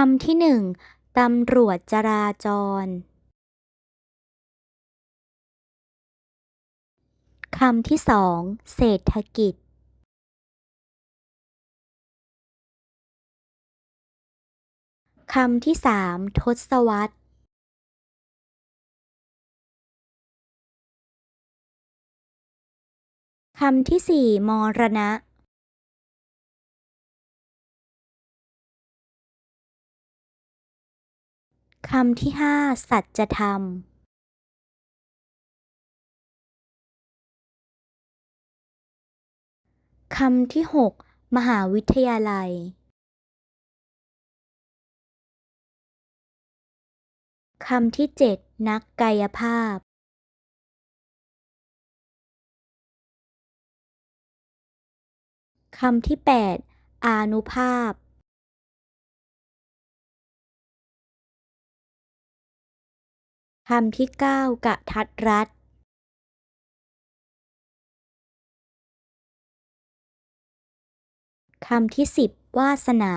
คำที่หนึ่งตำรวจจราจร คำที่สองเศรษฐกิจ คำที่สามทศวรรษ คำที่สี่มรณะ คำที่ห้าสัจธรรมคำที่หกมหาวิทยาลัยคำที่เจ็ดนักกายภาพคำที่แปดอานุภาพ คำที่เก้ากะทัดรัดคำที่สิบวาสนา